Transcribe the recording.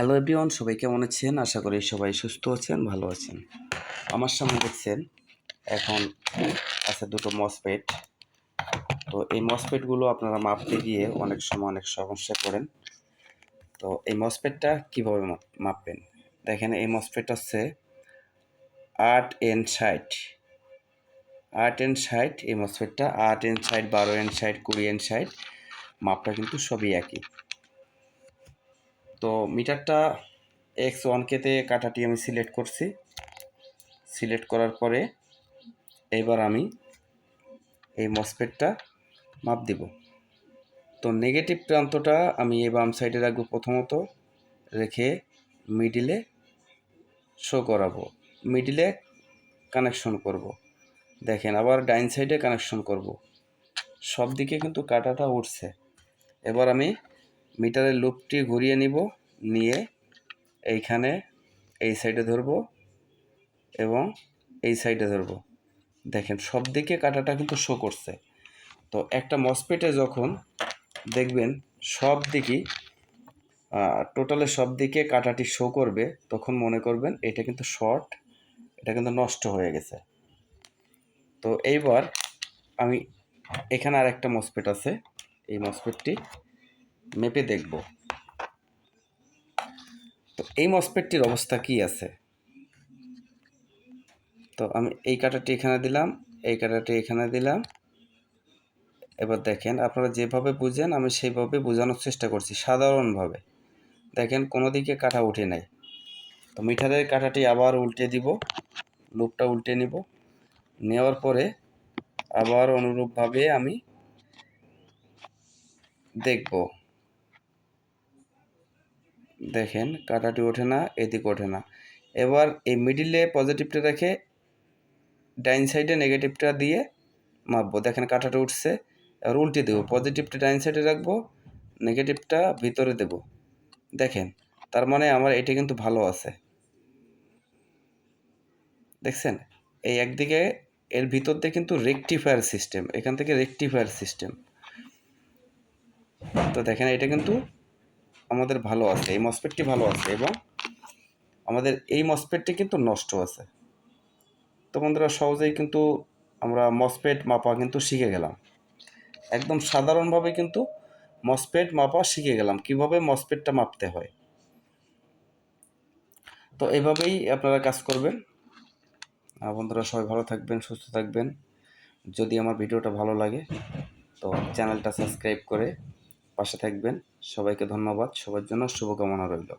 Hello everyone সবাই কেমন আছেন? আশা করি সবাই সুস্থ আছেন, ভালো আছেন। আমার সামনে দেখছেন, এখন আছে দুটো মসপেট তো এই মসপেটগুলো আপনারা মাপতে গিয়ে অনেক সময় অনেক সমস্যা করেন। তো এই মসপেটটা কীভাবে মাপবেন? দেখেন, এই মসপেট হচ্ছে আট এন ষাট আট এন ষাট এই মসপেটটা আট এন ষাট বারো এন ষাট কুড়ি এন ষাট মাপটা কিন্তু সবই একই। তো মিটারটা এক্স ওয়ান কেতে কাটাটি আমি সিলেক্ট করছি সিলেক্ট করার পরে এবার আমি এই মসপেটটা মাপ দিব তো নেগেটিভ প্রান্তটা আমি এই বাম সাইডে রাখব প্রথমত, রেখে মিডিলে শো করাবো মিডিলে কানেকশন করব। দেখেন আবার ডাইন সাইডে কানেকশন করব। সব দিকে কিন্তু কাটাটা উঠছে এবার আমি মিটারের লুপটি ঘুরিয়ে নিব, নিয়ে এইখানে এই সাইডে ধরবো এবং এই সাইডে ধরবো। দেখেন, সব দিকে কাটাটা কিন্তু শো করছে। তো একটা মসপেটে যখন দেখবেন সব দিকেই টোটালে সব দিকে কাটাটি শো করবে, তখন মনে করবেন এটা কিন্তু শর্ট এটা কিন্তু নষ্ট হয়ে গেছে। তো এইবার আমি এখানে আর একটা মসপেট আছে, এই মসপেটটি মেপে দেখব। তো এই মসপেটটির অবস্থা কি আছে? তো আমি এই কাটাটি এখানে দিলাম, এই কাটাটি এখানে দিলাম। এবার দেখেন, আপনারা যেভাবে বুঝেন, আমি সেইভাবে বোঝানোর চেষ্টা করছি সাধারণভাবে। দেখেন কোনো দিকে কাটা উঠে নাই। তো মিঠারের কাটাটি আবার উল্টে দিব, লুপটা উল্টে নিব। নেওয়ার পরে আবার অনুরূপভাবে আমি দেখব। দেখেন কাটাটি ওঠে না, এদিক ওঠে না। এবার এই মিডিলে পজিটিভটা রেখে ডাইন সাইডে নেগেটিভটা দিয়ে মাপবো। দেখেন, কাটাটা উঠছে আর উল্টে দেবো। পজিটিভটা ডাইন সাইডে রাখব নেগেটিভটা ভিতরে দেব। দেখেন, তার মানে আমার এটা কিন্তু ভালো আছে। দেখছেন? এই একদিকে এর ভিতর দিয়ে কিন্তু রেকটিফায়ার সিস্টেম এখান থেকে রেকটিফায়ার সিস্টেম তো দেখেন, এটা কিন্তু আমাদের ভালো আছে, এই মসপেটটি ভালো আছে এবং আমাদের এই মসপেটটি কিন্তু নষ্ট আছে। তো বন্ধুরা, সহজেই কিন্তু আমরা মসপেট মাপা কিন্তু শিখে গেলাম। একদম সাধারণভাবে কিন্তু মসপেট মাপা শিখে গেলাম, কীভাবে মসপেটটা মাপতে হয়। তো এইভাবেই আপনারা কাজ করবেন। বন্ধুরা, সবাই ভালো থাকবেন, সুস্থ থাকবেন। যদি আমার ভিডিওটা ভালো লাগে, তো চ্যানেলটা সাবস্ক্রাইব করে পাশে থাকবেন। সবাইকে ধন্যবাদ। সবার জন্য শুভকামনা রইল।